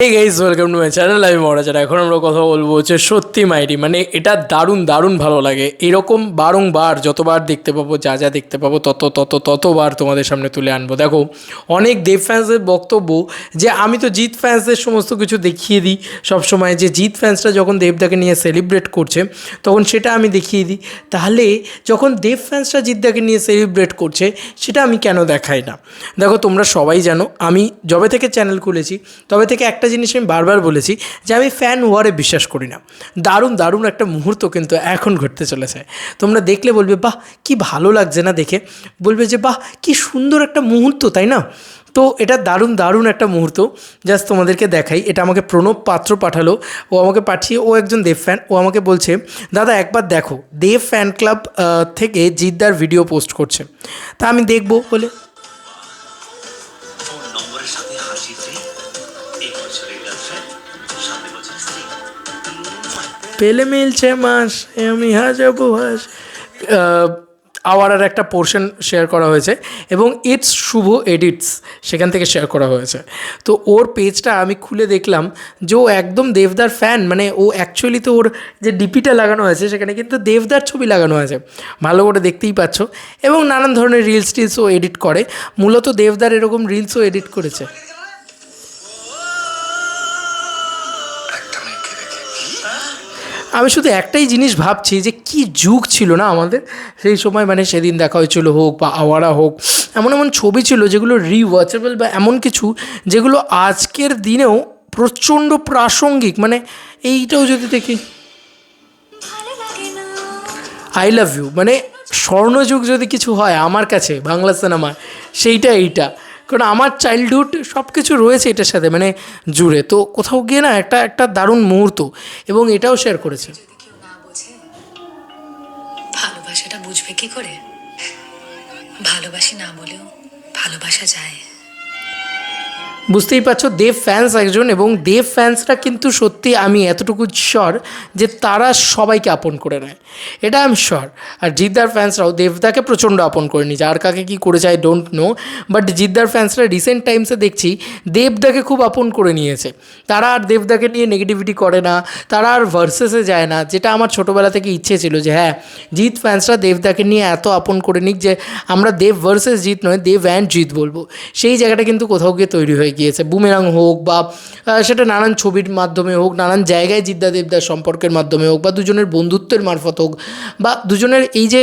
এই guys welcome to my channel আমি মহারাজারা এখন আমরা কথা বলব হচ্ছে সত্যি মাইরি। মানে এটা দারুণ দারুণ ভালো লাগে। এরকম বারংবার, যতবার দেখতে পাবো, যা যা দেখতে পাবো, তত তত, ততবার তোমাদের সামনে তুলে আনব। দেখো, অনেক দেব ফ্যান্সের বক্তব্য যে, আমি তো জিৎ ফ্যান্সদের সমস্ত কিছু দেখিয়ে দিই সবসময়। যে, জিৎ ফ্যান্সরা যখন দেবদাকে নিয়ে সেলিব্রেট করছে, তখন সেটা আমি দেখিয়ে দিই। তাহলে, যখন দেব ফ্যান্সরা জিদ্দাকে নিয়ে সেলিব্রেট করছে, সেটা আমি কেন দেখাই না? দেখো, তোমরা সবাই জানো, আমি যবে থেকে চ্যানেল খুলেছি, তবে থেকে একটা জিনিস আমি বারবার বলেছি যে আমি ফ্যান ওয়ারে বিশ্বাস করি না। দারুণ দারুণ একটা মুহূর্ত কিন্তু এখন ঘটতে চলেছে। তোমরা দেখলে বলবে, বাহ, কি ভালো লাগছে না দেখে? বলবে যে, বাহ, কি সুন্দর একটা মুহূর্ত, তাই না? তো এটা দারুণ দারুণ একটা মুহূর্ত। জাস্ট তোমাদেরকে দেখাই, এটা আমাকে প্রণব পাত্র পাঠালো। ও আমাকে পাঠিয়ে, ও একজন দেব ফ্যান ও আমাকে বলছে, দাদা, একবার দেখো। দেব ফ্যান ক্লাব থেকে জিদ্দার ভিডিও পোস্ট করছে। তা আমি দেখব বলে পেলে মিলছে মাস আমি হাজাবো হাস। আওয়ারের একটা পোর্শন শেয়ার করা হয়েছে এবং ইটস শুভ এডিটস সেখান থেকে শেয়ার করা হয়েছে। তো ওর পেজটা আমি খুলে দেখলাম যে ও একদম দেবদার ফ্যান মানে ও অ্যাকচুয়ালি তো ওর যে ডিপিটা লাগানো হয়েছে, সেখানে কিন্তু দেবদার ছবি লাগানো আছে ভালো করে দেখতেই পাচ্ছ। এবং নানান ধরনের রিলস টিলসও এডিট করে। মূলত দেবদার এরকম রিলসও এডিট করেছে। আমি শুধু একটাই জিনিস ভাবছি যে কি যুগ ছিল না আমাদের? সেই সময় মানে সেদিন দেখা হয়েছিল হোক বা আওয়ারা হোক, এমন এমন ছবি ছিল যেগুলো রিওয়াচেবল বা এমন কিছু যেগুলো আজকের দিনেও প্রচণ্ড প্রাসঙ্গিক। মানে এইটাও যদি দেখি। আই লাভ ইউ মানে স্বর্ণযুগ যদি কিছু হয় আমার কাছে, বাংলা সিনেমায় সেইটা এইটা। কারণ আমার চাইল্ডহুড সব কিছু রয়েছে এটার সাথে মানে জুড়ে। তো কোথাও গিয়ে না একটা একটা দারুণ মুহূর্ত, এবং এটাও শেয়ার করেছে। ভালোবাসাটা বুঝবে কি করে? ভালোবাসি না বলেও ভালোবাসা যায়। বুঝতেই পারছ, দেব ফ্যান্স একজন এবং দেব ফ্যান্সরা কিন্তু সত্যি আমি এতটুকু শর যে তারা সবাইকে আপন করে নেয়। এটা আমি শর আর জিদ্দার ফ্যান্সরাও দেবদাকে প্রচণ্ড আপন করে নিয়েছে। আর কাকে কী করে আই ডোন্ট নো বাট জিদ্দার ফ্যান্সরা রিসেন্ট টাইমসে দেখছি, দেবদাকে খুব আপন করে নিয়েছে। তারা আর দেবদাকে নিয়ে নেগেটিভিটি করে না। তারা আর ভার্সেসে যায় না। যেটা আমার ছোটোবেলা থেকে ইচ্ছে ছিল যে হ্যাঁ জিৎ ফ্যান্সরা দেবদাকে নিয়ে এত আপন করে নিক যে, আমরা দেব ভার্সেস জিৎ নয়, দেব অ্যান্ড জিৎ বলব। সেই জায়গাটা কিন্তু কোথাও গিয়ে তৈরি হয়ে গিয়েছে, বুমেরাং হোক বা সেটা নানান ছবির মাধ্যমে হোক, নানান জায়গায় জিদ্দা দেবদার সম্পর্কের মাধ্যমে হোক বা দুজনের বন্ধুত্বের মারফত হোক বা দুজনের এই যে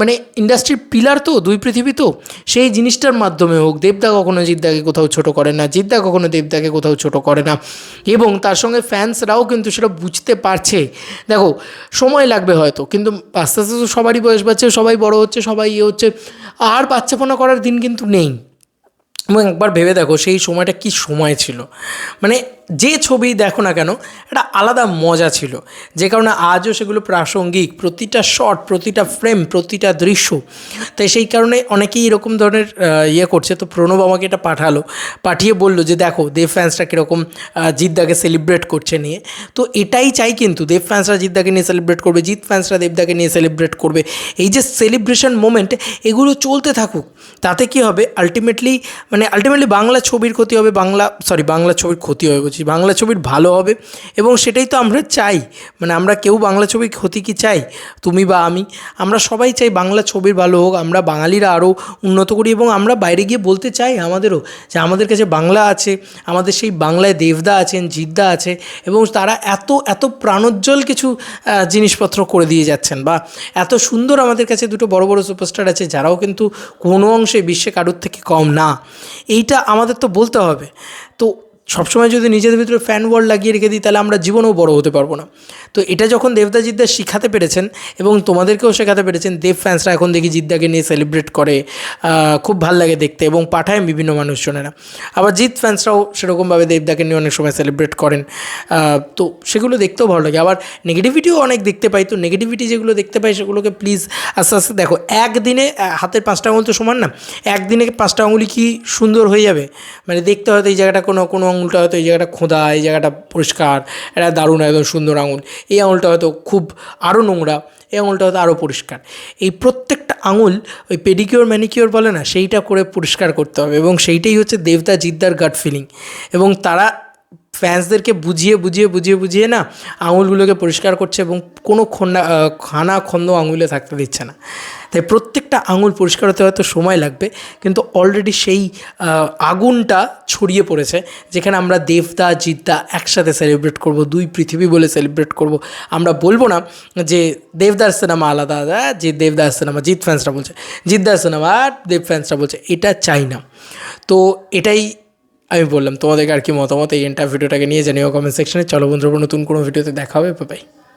মানে ইন্ডাস্ট্রির পিলার তো, দুই পৃথিবী তো, সেই জিনিসটার মাধ্যমে হোক, দেবদা কখনো জিদ্দাকে কোথাও ছোট করে না, জিদ্দা কখনো দেবদাকে কোথাও ছোট করে না এবং তার সঙ্গে ফ্যান্সরাও কিন্তু সেটা বুঝতে পারছে। দেখো, সময় লাগবে হয়তো, কিন্তু আস্তে আস্তে তো সবারই বয়স বাড়ছে, সবাই বড় হচ্ছে, সবাই ইয়ে হচ্ছে, আর বাচ্চাপনা করার দিন কিন্তু নেই। এবং একবার ভেবে দেখো সেই সময়টা কি সময় ছিল। মানে যে ছবি দেখো না কেন, একটা আলাদা মজা ছিল। যে কারণে আজও সেগুলো প্রাসঙ্গিক, প্রতিটা শট প্রতিটা ফ্রেম প্রতিটা দৃশ্য। তাই সেই কারণে অনেকেই এরকম ধরনের ইয়ে করছে। তো প্রণব আমাকে এটা পাঠালো, পাঠিয়ে বলল যে দেখো, দেব ফ্যান্সরা কীরকম জিদ্দাকে সেলিব্রেট করছে নিয়ে। তো এটাই চাই কিন্তু, দেব ফ্যান্সরা জিদ্দাকে নিয়ে সেলিব্রেট করবে, জিৎ ফ্যান্সরা দেবদাকে নিয়ে সেলিব্রেট করবে। এই যে সেলিব্রেশন মোমেন্ট এগুলো চলতে থাকুক। তাতে কি হবে? আলটিমেটলি মানে আলটিমেটলি বাংলা ছবির ক্ষতি হবে, বাংলা সরি বাংলা ছবির ক্ষতি হবে বলছি, বাংলা ছবির ভালো হবে এবং সেটাই তো আমরা চাই। মানে আমরা কেউ বাংলা ছবির ক্ষতি কি চাই? তুমি বা আমি। আমরা সবাই চাই বাংলা ছবির ভালো হোক, আমরা বাঙালিরা আরও উন্নত করি এবং আমরা বাইরে গিয়ে বলতে চাই আমাদেরও যে আমাদের কাছে বাংলা আছে, আমাদের সেই বাংলায় দেবদা আছেন, জিদ্দা আছে এবং তারা এত এত প্রাণোজ্জ্বল কিছু জিনিসপত্র করে দিয়ে যাচ্ছেন বা এত সুন্দর আমাদের কাছে দুটো বড় বড় সুপারস্টার আছে, যারাও কিন্তু কোনো অংশে বিশ্বে কারোর থেকে কম না। এইটা আমাদের তো বলতে হবে। তো সবসময় যদি নিজেদের ভিতরে ফ্যান ওয়ার্ল্ড লাগিয়ে রেখে দিই, তাহলে আমরা জীবনেও বড় হতে পারব না। তো এটা যখন দেবদা জিদ্দা শিখাতে পেরেছেন এবং তোমাদেরকেও শেখাতে পেরেছেন, দেব ফ্যান্সরা এখন দেখি জিদ্দাকে নিয়ে সেলিব্রেট করে খুব ভালো লাগে দেখতে এবং পাঠায় বিভিন্ন মানুষজনেরা। আবার জিৎ ফ্যান্সরাও সেরকমভাবে দেবদাকে নিয়ে অনেক সময় সেলিব্রেট করেন। তো সেগুলো দেখতেও ভালো লাগে। আবার নেগেটিভিটিও অনেক দেখতে পাই। তো নেগেটিভিটি যেগুলো দেখতে পাই, সেগুলোকে প্লিজ আস্তে আস্তে দেখো। একদিনে হাতের পাঁচটা আঙুল তো সমান না? একদিনে পাঁচটা আঙুলি কি সুন্দর হয়ে যাবে? মানে দেখতে হয়তো এই জায়গাটা কোনো কোনো আঙুলটা হয়তো এই জায়গাটা খোঁদা, এই জায়গাটা পরিষ্কার, এটা দারুণ একদম সুন্দর আঙুল। এই আঙুলটা হয়তো খুব আরও নোংরা, এই আঙুলটা হয়তো আরও পরিষ্কার। এই প্রত্যেকটা আঙুল ওই পেডিকিওর ম্যানিকিওর বলে না, সেইটা করে পরিষ্কার করতে হবে এবং সেইটাই হচ্ছে দেবদা জিদ্দার গাট ফিলিং এবং তারা ফ্যান্সদেরকে বুঝিয়ে বুঝিয়ে বুঝিয়ে বুঝিয়ে না আঙুলগুলোকে পরিষ্কার করছে এবং কোনো খন্ডা খানা খন্দ আঙুলে থাকতে দিচ্ছে না। তাই প্রত্যেকটা আঙুল পরিষ্কার হতে হয়তো সময় লাগবে, কিন্তু অলরেডি সেই আগুনটা ছড়িয়ে পড়েছে, যেখানে আমরা দেবদা জিদ্দা একসাথে সেলিব্রেট করব, দুই পৃথিবী বলে সেলিব্রেট করব। আমরা বলব না যে দেবদার সিনেমা আলাদা আলাদা যে দেবদার সিনেমা, জিৎ ফ্যান্সরা বলছে জিদ্দার সিনেমা আর দেব ফ্যান্সরা বলছে, এটা চাই না। তো এটাই আমি বললাম তোমাদেরকে আর কি মতামত? এই এন্টার ভিডিওটাকে নিয়ে জানিও কমেন্ট সেকশনে চলো বন্ধুরা, নতুন কোনো ভিডিওতে দেখা হবে বাই